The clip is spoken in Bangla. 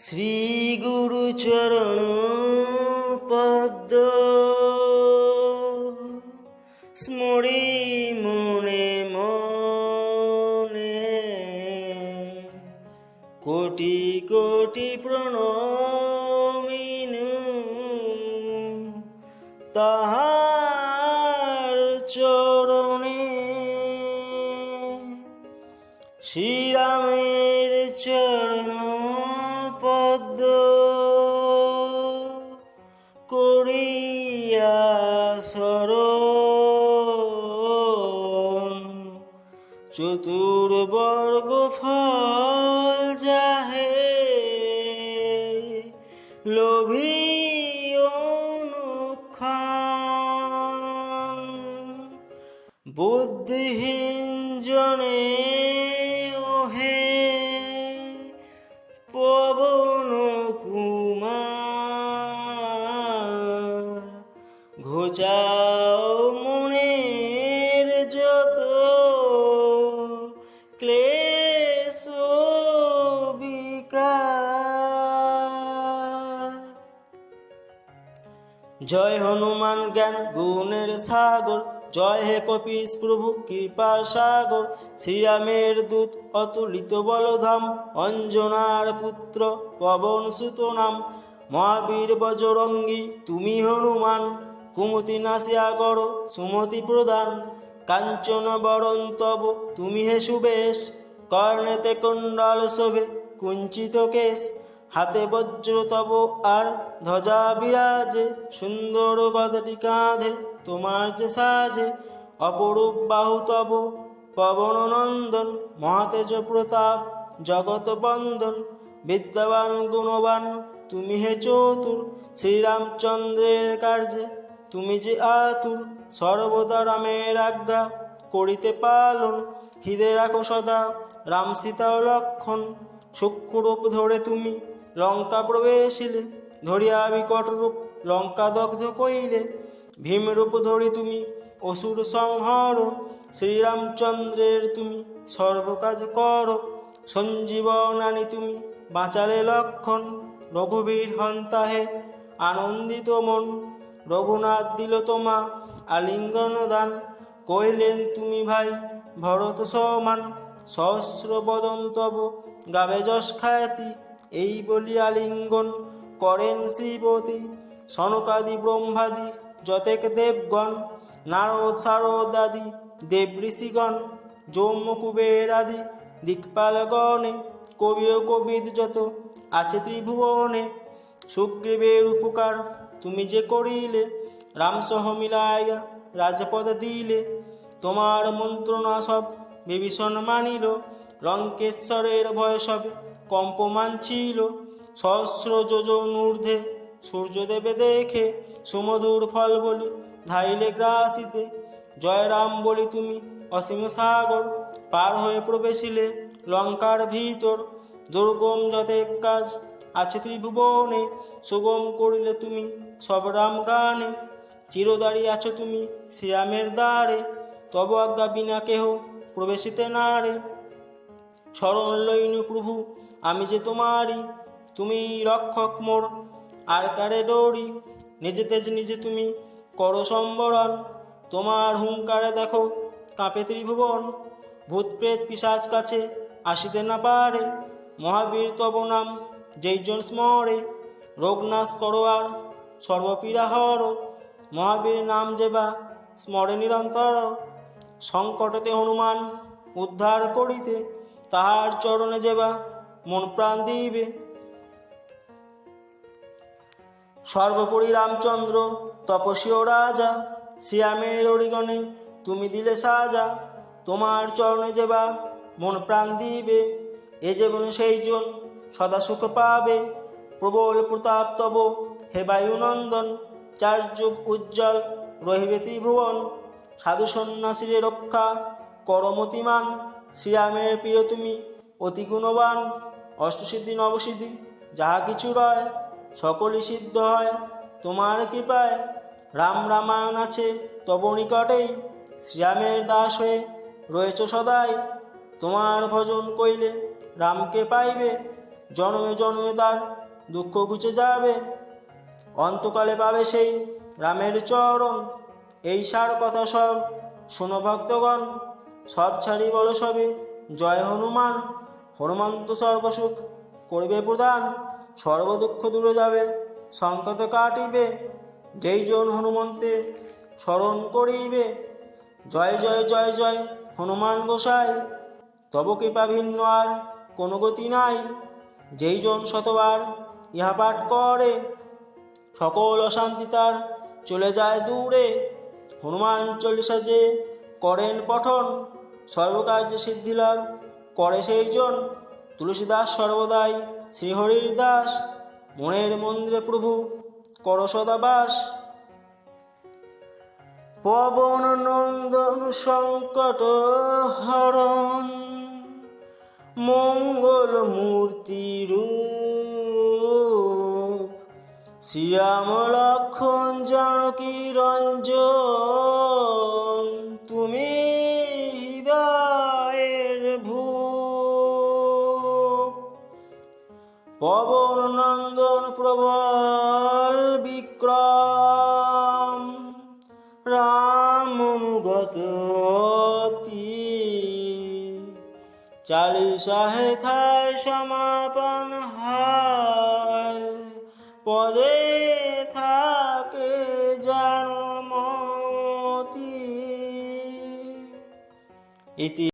শ্রী গুরু চরণ পদ্ম। স্মরি মনে মনে কোটি কোটি প্রণমিনু। তাহার চরণে শ্রীরামের সরণ চতুর্বর্গ ফল যাহে। লোভী বুদ্ধিহীন জনে ওহে। পবন কুমার ঘোচাও জয় হনুমান জ্ঞান, গুণের সাগর। জয় হে কপিস প্রভু কৃপার সাগর। শ্রীরামের দূত, অতুলিত বলধাম। অঞ্জনার পুত্র, পবন সুত নাম। মহাবীর বজরঙ্গী, তুমি হনুমান। কুমতি নাসিয়া গড়, সুমতি প্রদান। কাঞ্চন বরণ তব, তুমি হে সুবেশ। কর্ণেতে কুণ্ডল শোভে, কুঞ্চিত কেশ। হাতে বজ্র তব আর ধ্বজা বিরাজে, সুন্দর গদটি কাঁধে তোমার যে সাজে, অপরূপ বাহু তব, পবন নন্দন, মহাতেজ প্রতাপ জগত বন্দন, বিদ্যাবান গুণবান, তুমি হে চতুর, শ্রীরামচন্দ্রের কার্যে, তুমি যে আতুর, সর্বদা রামের আজ্ঞা, করিতে পালন হৃদে রাখো সদা, রাম সীতা লক্ষণ, সূক্ষ্মরূপ ধরে তুমি লঙ্কা প্রবেশিলে, ধরিয়া বিকট রূপ লঙ্কা দগ্ধ কইলে, ভীমরূপ ধরি তুমি, অসুর সংহর, শ্রীরামচন্দ্রের তুমি, সর্বকাজ করো সঞ্জীবনানি তুমি, বাঁচালে লক্ষণ, রঘুবীর হন্তাহে, আনন্দিত মন, রঘুনাথ দিল তোমা আলিঙ্গন দান, কইলেন তুমি ভাই ভরত সমান, সহস্র বদন তব গাবে যশ খায়াতি এই বলিয়া লিঙ্গন করেন শ্রীপতি, সনকাদি ব্রহ্মাদি, যতেক দেবগণ, নারদ সারদাদি দেব ঋষিগণ, যৌম আদি দিকপালগণে কবি ও কবিদ যত আছে ত্রিভুবনে, সুগ্রীবের উপকার তুমি যে করিলে রামসহ মিলাইয়া রাজপদ দিলে, তোমার মন্ত্রণা সব বিভীষণ মানিল লঙ্কেশ্বরের ভয় সবে। কম্পমান ছিল, সহস্র যোজন ঊর্ধ্বে। সূর্যদেবে দেখে সুমধুর ফল বলি, ধাইলে গ্রাসিতে, জয়রাম বলি তুমি, অসীম সাগর, পার হয়ে প্রবেশিলে লঙ্কার ভিতর। দুর্গম যতেক কাজ আছে ত্রিভুবনে, সুগম করিলে তুমি সব রাম গানে। চিরদারি আছো তুমি শ্রীরামের দ্বারে, তব আজ্ঞা বিনা কেহ প্রবেশিতে না রে শরণ লইনু প্রভু, আমি যে তোমারই তুমি রক্ষক মোর। আর কারে ডরি নিজে তেজ নিজে তুমি করো সম্বরণ। তোমার হুঙ্কারে দেখো কাঁপে ত্রিভুবন। ভূত প্রেত পিসাজ কাছে আসিতে না পারে। মহাবীর তব নাম যেইজন স্মরে। রোগনাশ করো আর সর্বপীড়া হর। মহাবীর নাম যেবা স্মরে নিরন্তর। সংকটতে হনুমান উদ্ধার করিতে তাহার চরণে যেবা, মন প্রাণ দিবে সর্বোপরি রামচন্দ্র তপস্বী ও রাজা শ্রীরামের অরিগণে তুমি দিলে সাজা, তোমার চরণে যেবা, মন প্রাণ দিবে এ জীবন সেই জন সদা সুখ পাবে। প্রবল প্রতাপ তব, হে বায়ুনন্দন, চার যুগ উজ্জ্বল রহিবে ত্রিভুবন। সাধু সন্ন্যাসীর রক্ষা, করমতিমান শ্রীরামের প্রিয় তুমি, অতি গুণবান, অষ্টসিদ্ধি, নবসিদ্ধি, যাহা কিছু রয়, সকলই সিদ্ধ হয়। তোমার কৃপায় রাম রামায়ণ আছে, তব নিকটেই শ্রীরামের দাস হয়ে রয়েছ সদাই। তোমার ভজন কইলে রামকে পাইবে, জন্মে জন্মে তার দুঃখ ঘুচে যাবে। অন্তকালে পাবে সেই রামের চরণ, এই সার কথা সব শোনো ভক্তগণ। সব ছাড়ি বলো সবে। জয় হনুমান হনুমন্ত সর্বসুখ, করবে প্রদান, সর্বদুঃখ দূরে যাবে, সংকট কাটিবে, যেই জন হনুমন্তে স্মরণ করিবে। জয় জয় জয় জয়, হনুমান গোসাই, তব কৃপা ভিন্ন আর কোনো গতি নাই। যেই জন শতবার ইহা পাঠ করে, সকল অশান্তি তার চলে যায় দূরে। হনুমান চল্লিশা যে করেন পঠন সর্বকার্যে সিদ্ধি লাভ করে সেই জন তুলসীদাস সর্বদাই, শ্রীহরির দাস, মনের মন্দিরে প্রভু, কর সদা বাস পবন নন্দন সংকট হরণ, মঙ্গল মূর্তি রূপ। শ্রীরাম লক্ষণ জানকী রঞ্জন প্রবল বিক্রম। রাম অনুগত। চালিশাহে থায় সমাপন হয়। পদে থাকে জানমতি। ইতি